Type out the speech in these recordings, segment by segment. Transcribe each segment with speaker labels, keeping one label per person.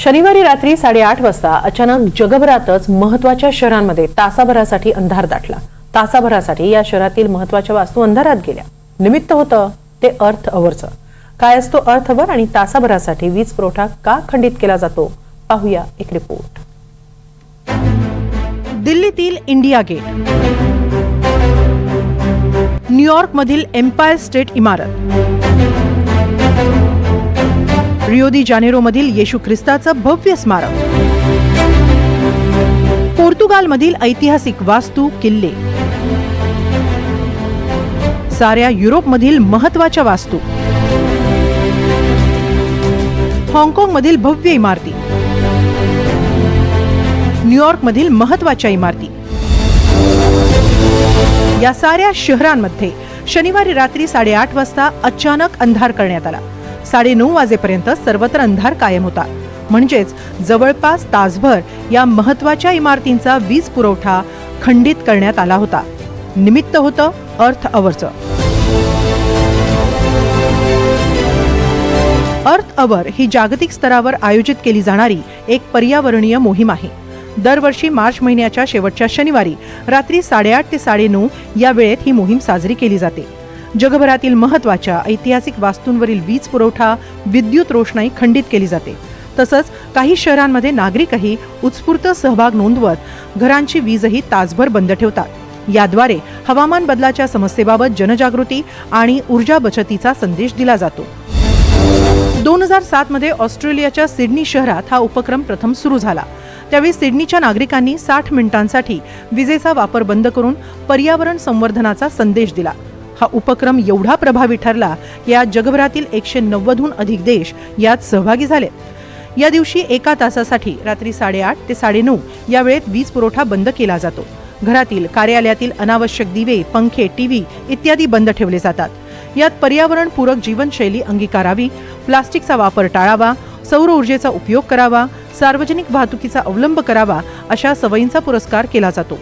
Speaker 1: शनिवारी रात्री साडेआठ वाजता अचानक जगभरातच महत्त्वाच्या शहरांमध्ये तासाभरासाठी अंधार दाटला. तासाभरासाठी या शहरातील महत्त्वाच्या वास्तू अंधारात गेल्या. निमित्त होतं ते अर्थ अवरचं. काय असतो अर्थ अवर आणि तासाभरासाठी वीज पुरवठा का खंडित केला जातो? पाहूया एक रिपोर्ट.
Speaker 2: दिल्लीतील इंडिया गेट. न्यूयॉर्कमधील एम्पायर स्टेट इमारत. रिओदी जानेरोमधील येशू ख्रिस्ताचं भव्य स्मारक. पोर्तुगालमधील ऐतिहासिक वास्तू किल्ले. साऱ्या युरोपमधील महत्त्वाच्या वास्तू. हाँगकाँगमधील भव्य इमारती. न्यूयॉर्कमधील महत्त्वाच्या इमारती. या साऱ्या शहरांमध्ये शनिवारी रात्री साडेआठ वाजता अचानक अंधार करण्यात आला. साडेनऊ वाजेपर्यंत सर्वत्र अंधार कायम होता. म्हणजेच जवळपास तासभर या महत्त्वाच्या इमारतींचा वीज पुरवठा खंडित करण्यात आला होता. निमित्त होतं अर्थ अवरचं. अर्थ अवर ही जागतिक स्तरावर आयोजित केली जाणारी एक पर्यावरणीय मोहीम आहे. दरवर्षी मार्च महिन्याच्या शेवटच्या शनिवारी रात्री साडेआठ ते साडेनऊ या वेळेत ही मोहीम साजरी केली जाते. जगभरातील महत्त्वाच्या ऐतिहासिक वास्तूंवरील वीज पुरवठा विद्युत रोषणाई खंडित केली जाते. तसंच काही शहरांमध्ये नागरिकही उत्स्फूर्त सहभाग नोंदवत घरांची वीजही तासभर बंद ठेवतात. याद्वारे हवामान बदलाच्या समस्येबाबत जनजागृती आणि ऊर्जा बचतीचा संदेश दिला जातो. दोन हजार सात मध्ये ऑस्ट्रेलियाच्या सिडनी शहरात हा उपक्रम प्रथम सुरू झाला. त्यावेळी सिडनीच्या नागरिकांनी साठ मिनिटांसाठी विजेचा वापर बंद करून पर्यावरण संवर्धनाचा संदेश दिला. हा उपक्रम एवढा प्रभावी ठरला की आज जगभरातील एकशे नव्वदहून अधिक देश यात सहभागी झाले. या दिवशी एका तासासाठी रात्री साडेआठ ते साडेनऊ या वेळेत वीज पुरवठा बंद केला जातो. घरातील कार्यालयातील अनावश्यक दिवे पंखे टीव्ही इत्यादी बंद ठेवले जातात. यात पर्यावरणपूरक जीवनशैली अंगीकारावी प्लास्टिकचा वापर टाळावा सौर ऊर्जेचा उपयोग करावा सार्वजनिक वाहतुकीचा अवलंब करावा अशा सवयींचा पुरस्कार केला जातो.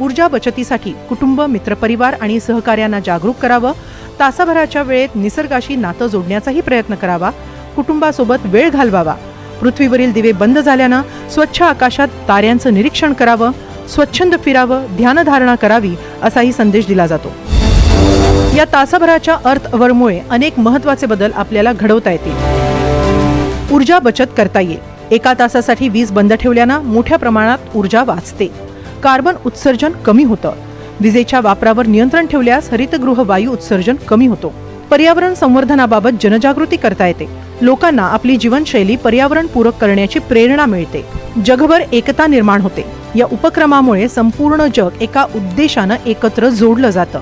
Speaker 2: ऊर्जा बचतीसाठी कुटुंब मित्रपरिवार आणि सहकार्यांना जागरूक करावं. तासाभराच्या वेळेत निसर्गाशी नातं जोडण्याचाही प्रयत्न करावा. कुटुंबासोबत वेळ घालवावा. पृथ्वीवरील दिवे बंद झाल्यानं स्वच्छ आकाशात ताऱ्यांचं निरीक्षण करावं. स्वच्छंद फिरावं ध्यानधारणा करावी असाही संदेश दिला जातो. या तासाभराच्या अर्थ अवरमुळे अनेक महत्त्वाचे बदल आपल्याला घडवता येतील. ऊर्जा बचत करता येईल. एका तासासाठी वीज बंद ठेवल्यानं मोठ्या प्रमाणात ऊर्जा वाचते. कार्बन उत्सर्जन कमी होतं. विजेच्या वापरावर नियंत्रण ठेवल्यास हरितगृह वायू उत्सर्जन कमी होतो. पर्यावरण संवर्धनाबाबत जनजागृती करता येते. लोकांना आपली जीवनशैली पर्यावरणपूरक करण्याची प्रेरणा मिळते. जगभर एकता निर्माण होते. या उपक्रमामुळे संपूर्ण जग एका उद्देशानं एकत्र जोडलं जातं.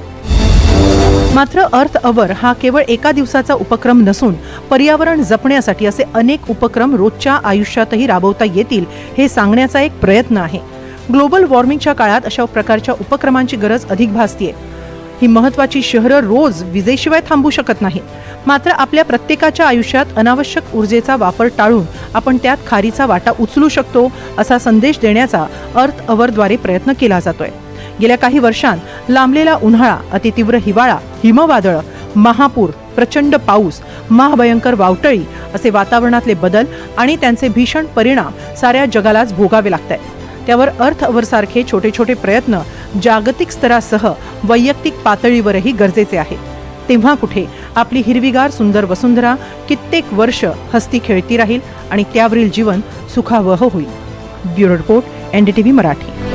Speaker 2: मात्र अर्थ अवर हा केवळ एका दिवसाचा उपक्रम नसून पर्यावरण जपण्यासाठी असे अनेक उपक्रम रोजच्या आयुष्यातही राबवता येतील हे सांगण्याचा एक प्रयत्न आहे. ग्लोबल वॉर्मिंगच्या काळात अशा प्रकारच्या उपक्रमांची गरज अधिक भासतीये. ही महत्वाची शहरं रोज विजेशिवाय थांबू शकत नाही मात्र आपल्या प्रत्येकाच्या आयुष्यात अनावश्यक ऊर्जेचा वापर टाळून आपण त्यात खारीचा वाटा उचलू शकतो असा संदेश देण्याचा अर्थ अवरद्वारे प्रयत्न केला जातोय. गेल्या काही वर्षांत लांबलेला उन्हाळा अतितीव्र हिवाळा हिमवादळ महापूर प्रचंड पाऊस महाभयंकर वावटळी असे वातावरणातले बदल आणि त्यांचे भीषण परिणाम साऱ्या जगालाच भोगावे लागत आहेत त्यावर अर्थ अवरसारखे छोटे छोटे प्रयत्न जागतिक स्तरासह वैयक्तिक पातळीवरही गरजेचे आहेत तेव्हा कुठे आपली हिरवीगार सुंदर वसुंधरा कित्येक वर्ष हस्ती खेळती राहील आणि त्यावरील जीवन सुखावह होईल. Bureau report NDTV Marathi.